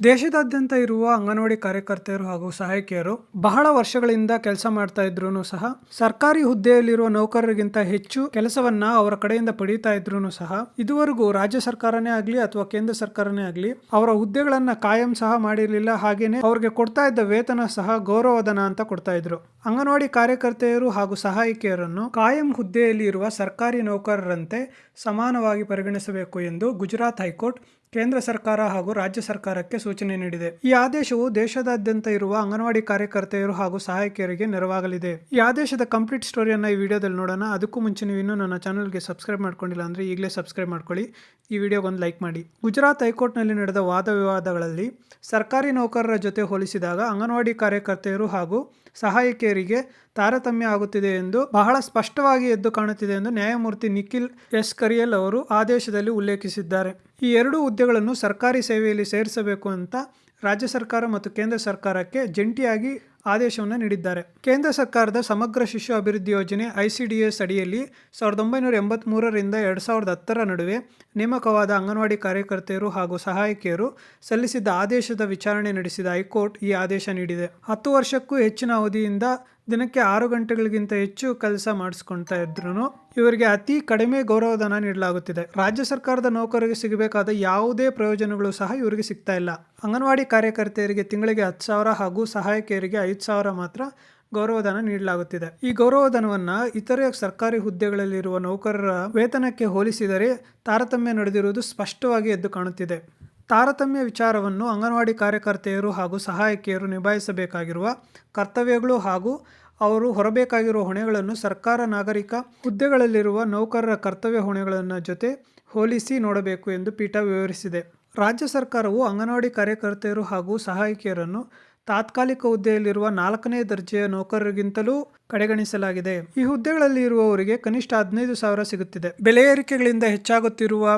ದೇಶದಾದ್ಯಂತ ಇರುವ ಅಂಗನವಾಡಿ ಕಾರ್ಯಕರ್ತೆಯರು ಹಾಗೂ ಸಹಾಯಕಿಯರು ಬಹಳ ವರ್ಷಗಳಿಂದ ಕೆಲಸ ಮಾಡ್ತಾ ಇದ್ರು ಸಹ, ಸರ್ಕಾರಿ ಹುದ್ದೆಯಲ್ಲಿರುವ ನೌಕರರಿಗಿಂತ ಹೆಚ್ಚು ಕೆಲಸವನ್ನ ಅವರ ಕಡೆಯಿಂದ ಪಡೀತಾ ಇದ್ರು ಸಹ, ಇದುವರೆಗೂ ರಾಜ್ಯ ಸರ್ಕಾರನೇ ಆಗಲಿ ಅಥವಾ ಕೇಂದ್ರ ಸರ್ಕಾರನೇ ಆಗಲಿ ಅವರ ಹುದ್ದೆಗಳನ್ನ ಕಾಯಂ ಸಹ ಮಾಡಿರಲಿಲ್ಲ, ಹಾಗೇನೆ ಅವ್ರಿಗೆ ಕೊಡ್ತಾ ಇದ್ದ ವೇತನ ಸಹ ಗೌರವಧನ ಅಂತ ಕೊಡ್ತಾ ಇದ್ರು. ಅಂಗನವಾಡಿ ಕಾರ್ಯಕರ್ತೆಯರು ಹಾಗೂ ಸಹಾಯಕಿಯರನ್ನು ಕಾಯಂ ಹುದ್ದೆಯಲ್ಲಿ ಇರುವ ಸರ್ಕಾರಿ ನೌಕರರಂತೆ ಸಮಾನವಾಗಿ ಪರಿಗಣಿಸಬೇಕು ಎಂದು ಗುಜರಾತ್ ಹೈಕೋರ್ಟ್ ಕೇಂದ್ರ ಸರ್ಕಾರ ಹಾಗೂ ರಾಜ್ಯ ಸರ್ಕಾರಕ್ಕೆ ಸೂಚನೆ ನೀಡಿದೆ. ಈ ಆದೇಶವು ದೇಶದಾದ್ಯಂತ ಇರುವ ಅಂಗನವಾಡಿ ಕಾರ್ಯಕರ್ತೆಯರು ಹಾಗೂ ಸಹಾಯಕಿಯರಿಗೆ ನೆರವಾಗಲಿದೆ. ಈ ಆದೇಶದ ಕಂಪ್ಲೀಟ್ ಸ್ಟೋರಿಯನ್ನ ಈ ವಿಡಿಯೋದಲ್ಲಿ ನೋಡೋಣ. ಅದಕ್ಕೂ ಮುಂಚೆ ನೀವು ಇನ್ನೂ ನನ್ನ ಚಾನಲ್ಗೆ ಸಬ್ಸ್ಕ್ರೈಬ್ ಮಾಡ್ಕೊಂಡಿಲ್ಲ ಅಂದ್ರೆ ಈಗಲೇ ಸಬ್ಸ್ಕ್ರೈಬ್ ಮಾಡ್ಕೊಳ್ಳಿ. ಈ ವಿಡಿಯೋಗೊಂದು ಲೈಕ್ ಮಾಡಿ. ಗುಜರಾತ್ ಹೈಕೋರ್ಟ್ನಲ್ಲಿ ನಡೆದ ವಾದ ವಿವಾದಗಳಲ್ಲಿ ಸರ್ಕಾರಿ ನೌಕರರ ಜೊತೆ ಹೋಲಿಸಿದಾಗ ಅಂಗನವಾಡಿ ಕಾರ್ಯಕರ್ತೆಯರು ಹಾಗೂ ಸಹಾಯಕಿಯರಿಗೆ ತಾರತಮ್ಯ ಆಗುತ್ತಿದೆ ಎಂದು ಬಹಳ ಸ್ಪಷ್ಟವಾಗಿ ಎದ್ದು ಕಾಣುತ್ತಿದೆ ಎಂದು ನ್ಯಾಯಮೂರ್ತಿ ನಿಖಿಲ್ ಎಸ್. ಕರಿಯಲ್ ಅವರು ಆದೇಶದಲ್ಲಿ ಉಲ್ಲೇಖಿಸಿದ್ದಾರೆ. ಈ ಎರಡೂ ಹುದ್ದೆಗಳನ್ನು ಸರ್ಕಾರಿ ಸೇವೆಯಲ್ಲಿ ಸೇರಿಸಬೇಕು ಅಂತ ರಾಜ್ಯ ಸರ್ಕಾರ ಮತ್ತು ಕೇಂದ್ರ ಸರ್ಕಾರಕ್ಕೆ ಜಂಟಿಯಾಗಿ ಆದೇಶವನ್ನು ನೀಡಿದ್ದಾರೆ. ಕೇಂದ್ರ ಸರ್ಕಾರದ ಸಮಗ್ರ ಶಿಶು ಅಭಿವೃದ್ಧಿ ಯೋಜನೆ ಐಸಿಡಿಎಸ್ ಅಡಿಯಲ್ಲಿ ಸಾವಿರದ ಒಂಬೈನೂರ ಎಂಬತ್ಮೂರರಿಂದ ಎರಡು ಸಾವಿರದ ಹತ್ತರ ನಡುವೆ ನೇಮಕವಾದ ಅಂಗನವಾಡಿ ಕಾರ್ಯಕರ್ತೆಯರು ಹಾಗೂ ಸಹಾಯಕಿಯರು ಸಲ್ಲಿಸಿದ್ದ ಆದೇಶದ ವಿಚಾರಣೆ ನಡೆಸಿದ ಹೈಕೋರ್ಟ್ ಈ ಆದೇಶ ನೀಡಿದೆ. ಹತ್ತು ವರ್ಷಕ್ಕೂ ಹೆಚ್ಚಿನ ಅವಧಿಯಿಂದ ದಿನಕ್ಕೆ ಆರು ಗಂಟೆಗಳಿಗಿಂತ ಹೆಚ್ಚು ಕೆಲಸ ಮಾಡಿಸ್ಕೊಳ್ತಾ ಇದ್ರು ಇವರಿಗೆ ಅತಿ ಕಡಿಮೆ ಗೌರವಧನ ನೀಡಲಾಗುತ್ತಿದೆ. ರಾಜ್ಯ ಸರ್ಕಾರದ ನೌಕರರಿಗೆ ಸಿಗಬೇಕಾದ ಯಾವುದೇ ಪ್ರಯೋಜನಗಳು ಸಹ ಇವರಿಗೆ ಸಿಗ್ತಾ ಇಲ್ಲ. ಅಂಗನವಾಡಿ ಕಾರ್ಯಕರ್ತೆಯರಿಗೆ ತಿಂಗಳಿಗೆ ಹತ್ತು ಸಾವಿರ ಹಾಗೂ ಸಹಾಯಕಿಯರಿಗೆ ಐದು ಸಾವಿರ ಮಾತ್ರ ಗೌರವಧನ ನೀಡಲಾಗುತ್ತಿದೆ. ಈ ಗೌರವಧನವನ್ನು ಇತರೆ ಸರ್ಕಾರಿ ಹುದ್ದೆಗಳಲ್ಲಿರುವ ನೌಕರರ ವೇತನಕ್ಕೆ ಹೋಲಿಸಿದರೆ ತಾರತಮ್ಯ ನಡೆದಿರುವುದು ಸ್ಪಷ್ಟವಾಗಿ ಎದ್ದು ಕಾಣುತ್ತಿದೆ. ತಾರತಮ್ಯ ವಿಚಾರವನ್ನು ಅಂಗನವಾಡಿ ಕಾರ್ಯಕರ್ತೆಯರು ಹಾಗೂ ಸಹಾಯಕಿಯರು ನಿಭಾಯಿಸಬೇಕಾಗಿರುವ ಕರ್ತವ್ಯಗಳು ಹಾಗೂ ಅವರು ಹೊರಬೇಕಾಗಿರುವ ಹೊಣೆಗಳನ್ನು ಸರ್ಕಾರ ನಾಗರಿಕ ಹುದ್ದೆಗಳಲ್ಲಿರುವ ನೌಕರರ ಕರ್ತವ್ಯ ಹೊಣೆಗಳನ್ನು ಜೊತೆ ಹೋಲಿಸಿ ನೋಡಬೇಕು ಎಂದು ಪೀಠ ವಿವರಿಸಿದೆ. ರಾಜ್ಯ ಸರ್ಕಾರವು ಅಂಗನವಾಡಿ ಕಾರ್ಯಕರ್ತೆಯರು ಹಾಗೂ ಸಹಾಯಕಿಯರನ್ನು ತಾತ್ಕಾಲಿಕ ಹುದ್ದೆಯಲ್ಲಿರುವ ನಾಲ್ಕನೇ ದರ್ಜೆಯ ನೌಕರರಿಗಿಂತಲೂ ಕಡೆಗಣಿಸಲಾಗಿದೆ. ಈ ಹುದ್ದೆಗಳಲ್ಲಿ ಇರುವವರಿಗೆ ಕನಿಷ್ಠ ಹದಿನೈದು ಸಾವಿರ ಸಿಗುತ್ತಿದೆ. ಬೆಲೆ ಏರಿಕೆಗಳಿಂದ ಹೆಚ್ಚಾಗುತ್ತಿರುವ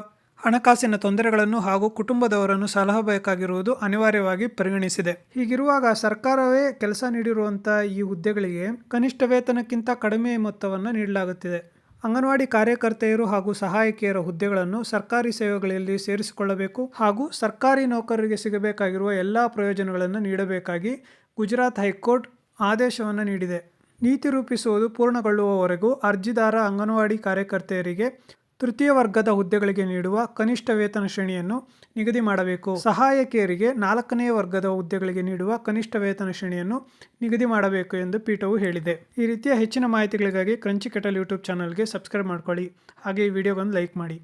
ಹಣಕಾಸಿನ ತೊಂದರೆಗಳನ್ನು ಹಾಗೂ ಕುಟುಂಬದವರನ್ನು ಸಲಹಬೇಕಾಗಿರುವುದು ಅನಿವಾರ್ಯವಾಗಿ ಪರಿಗಣಿಸಿದೆ. ಹೀಗಿರುವಾಗ ಸರ್ಕಾರವೇ ಕೆಲಸ ನೀಡಿರುವಂತಹ ಈ ಹುದ್ದೆಗಳಿಗೆ ಕನಿಷ್ಠ ವೇತನಕ್ಕಿಂತ ಕಡಿಮೆ ಮೊತ್ತವನ್ನು ನೀಡಲಾಗುತ್ತಿದೆ. ಅಂಗನವಾಡಿ ಕಾರ್ಯಕರ್ತೆಯರು ಹಾಗೂ ಸಹಾಯಕಿಯರ ಹುದ್ದೆಗಳನ್ನು ಸರ್ಕಾರಿ ಸೇವೆಗಳಲ್ಲಿ ಸೇರಿಸಿಕೊಳ್ಳಬೇಕು ಹಾಗೂ ಸರ್ಕಾರಿ ನೌಕರರಿಗೆ ಸಿಗಬೇಕಾಗಿರುವ ಎಲ್ಲ ಪ್ರಯೋಜನಗಳನ್ನು ನೀಡಬೇಕಾಗಿ ಗುಜರಾತ್ ಹೈಕೋರ್ಟ್ ಆದೇಶವನ್ನು ನೀಡಿದೆ. ನೀತಿ ರೂಪಿಸುವುದು ಪೂರ್ಣಗೊಳ್ಳುವವರೆಗೂ ಅರ್ಜಿದಾರ ಅಂಗನವಾಡಿ ಕಾರ್ಯಕರ್ತೆಯರಿಗೆ ತೃತೀಯ ವರ್ಗದ ಹುದ್ದೆಗಳಿಗೆ ನೀಡುವ ಕನಿಷ್ಠ ವೇತನ ಶ್ರೇಣಿಯನ್ನು ನಿಗದಿ ಮಾಡಬೇಕು. ಸಹಾಯಕಿಯರಿಗೆ ನಾಲ್ಕನೇ ವರ್ಗದ ಹುದ್ದೆಗಳಿಗೆ ನೀಡುವ ಕನಿಷ್ಠ ವೇತನ ಶ್ರೇಣಿಯನ್ನು ನಿಗದಿ ಮಾಡಬೇಕು ಎಂದು ಪೀಠವು ಹೇಳಿದೆ. ಈ ರೀತಿಯ ಹೆಚ್ಚಿನ ಮಾಹಿತಿಗಳಿಗಾಗಿ ಕ್ರಂಚಿ ಕೆಟಲ್ ಯೂಟ್ಯೂಬ್ ಚಾನಲ್ಗೆ ಸಬ್ಸ್ಕ್ರೈಬ್ ಮಾಡ್ಕೊಳ್ಳಿ. ಹಾಗೆ ಈ ವಿಡಿಯೋಗೊಂದು ಲೈಕ್ ಮಾಡಿ.